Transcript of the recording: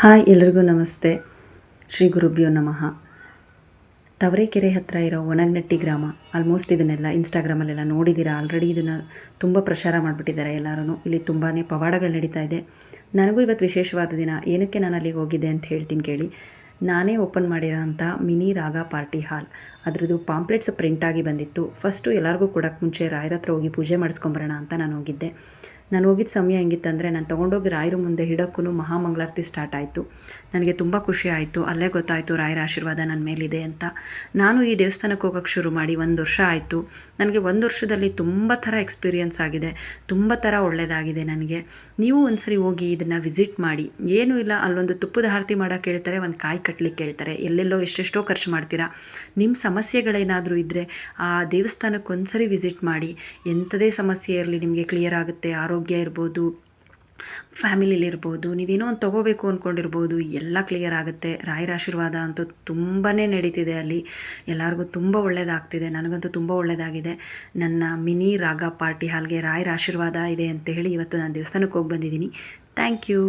Hi ಎಲ್ರಿಗೂ ನಮಸ್ತೆ. ಶ್ರೀ ಗುರುಭ್ಯೋ ನಮಃ. ತವರೆಕೆರೆ ಹತ್ತಿರ ಇರೋ ಒನಗ್ನಟ್ಟಿ ಗ್ರಾಮ ಆಲ್ಮೋಸ್ಟ್ ಇದನ್ನೆಲ್ಲ ಇನ್ಸ್ಟಾಗ್ರಾಮಲ್ಲೆಲ್ಲ ನೋಡಿದ್ದೀರಾ ಆಲ್ರೆಡಿ ಇದನ್ನು ತುಂಬ ಪ್ರಚಾರ ಮಾಡಿಬಿಟ್ಟಿದ್ದಾರೆ ಎಲ್ಲರೂ ಇಲ್ಲಿ ತುಂಬಾ ಪವಾಡಗಳು ನಡೀತಾ ಇದೆ. ನನಗೂ ಇವತ್ತು ವಿಶೇಷವಾದ ದಿನ, ಏನಕ್ಕೆ ನಾನು ಅಲ್ಲಿಗೆ ಹೋಗಿದ್ದೆ ಅಂತ ಹೇಳ್ತೀನಿ ಕೇಳಿ. ನಾನೇ ಓಪನ್ ಮಾಡಿರೋಂಥ ಮಿನಿ ರಾಗ ಪಾರ್ಟಿ ಹಾಲ್. ಅದರದ್ದು ಪಾಂಪ್ಲೆಟ್ಸ್ ಪ್ರಿಂಟಾಗಿ ಬಂದಿತ್ತು. ಫಸ್ಟು ಎಲ್ಲರಿಗೂ ಕೊಡೋಕ್ಕೆ ಮುಂಚೆ ರಾಯರ ಹತ್ರ ಹೋಗಿ ಪೂಜೆ ಮಾಡಿಸ್ಕೊಂಬರೋಣ ಅಂತ ನಾನು ಹೋಗಿದ್ದೆ. ನಾನು ಹೋಗಿದ್ದ ಸಮಯ ಹೆಂಗಿತ್ತಂದರೆ ನಾನು ತೊಗೊಂಡೋಗಿ ರಾಯರ ಮುಂದೆ ಹಿಡಕ್ಕೂ ಮಹಾಮಂಗಳಾರತಿ ಸ್ಟಾರ್ಟ್ ಆಯಿತು. ನನಗೆ ತುಂಬ ಖುಷಿ ಆಯಿತು. ಅಲ್ಲೇ ಗೊತ್ತಾಯಿತು ರಾಯರ ಆಶೀರ್ವಾದ ನನ್ನ ಮೇಲಿದೆ ಅಂತ. ನಾನು ಈ ದೇವಸ್ಥಾನಕ್ಕೆ ಹೋಗೋಕ್ಕೆ ಶುರು ಮಾಡಿ ಒಂದು ವರ್ಷ ಆಯಿತು. ನನಗೆ ಒಂದು ವರ್ಷದಲ್ಲಿ ತುಂಬ ಥರ ಎಕ್ಸ್ಪೀರಿಯನ್ಸ್ ಆಗಿದೆ. ತುಂಬ ಥರ ಒಳ್ಳೆಯದಾಗಿದೆ ನನಗೆ. ನೀವು ಒಂದ್ಸರಿ ಹೋಗಿ ಇದನ್ನು ವಿಸಿಟ್ ಮಾಡಿ. ಏನೂ ಇಲ್ಲ, ಅಲ್ಲೊಂದು ತುಪ್ಪದ ಆರತಿ ಮಾಡೋಕೆ ಹೇಳ್ತಾರೆ, ಒಂದು ಕಾಯಿ ಕಟ್ಲಿಕ್ಕೆ ಹೇಳ್ತಾರೆ. ಎಲ್ಲೆಲ್ಲೋ ಎಷ್ಟೆಷ್ಟೋ ಖರ್ಚು ಮಾಡ್ತೀರಾ. ನಿಮ್ಮ ಸಮಸ್ಯೆಗಳೇನಾದರೂ ಇದ್ದರೆ ಆ ದೇವಸ್ಥಾನಕ್ಕೆ ಒಂದ್ಸರಿ ವಿಸಿಟ್ ಮಾಡಿ. ಎಂಥದೇ ಸಮಸ್ಯೆ ಇರಲಿ ನಿಮಗೆ ಕ್ಲಿಯರ್ ಆಗುತ್ತೆ. ಆರೋಗ್ಯ ಇರ್ಬೋದು ಫ್ಯಾಮಿಲಿಲಿರ್ಬೋದು ನೀವೇನೋ ಒಂದು ತೊಗೋಬೇಕು ಅಂದ್ಕೊಂಡಿರ್ಬೋದು ಎಲ್ಲ ಕ್ಲಿಯರ್ ಆಗುತ್ತೆ. ರಾಯರ ಆಶೀರ್ವಾದ ಅಂತೂ ತುಂಬಾ ನಡೀತಿದೆ ಅಲ್ಲಿ. ಎಲ್ಲರಿಗೂ ತುಂಬ ಒಳ್ಳೆಯದಾಗ್ತಿದೆ ನನಗಂತೂ ತುಂಬ ಒಳ್ಳೆಯದಾಗಿದೆ ನನ್ನ ಮಿನಿ ರಾಗ ಪಾರ್ಟಿ ಹಾಲ್ಗೆ ರಾಯರ ಆಶೀರ್ವಾದ ಇದೆ ಅಂತ ಹೇಳಿ ಇವತ್ತು ನಾನು ದೇವಸ್ಥಾನಕ್ಕೆ ಹೋಗಿ ಬಂದಿದ್ದೀನಿ. Thank you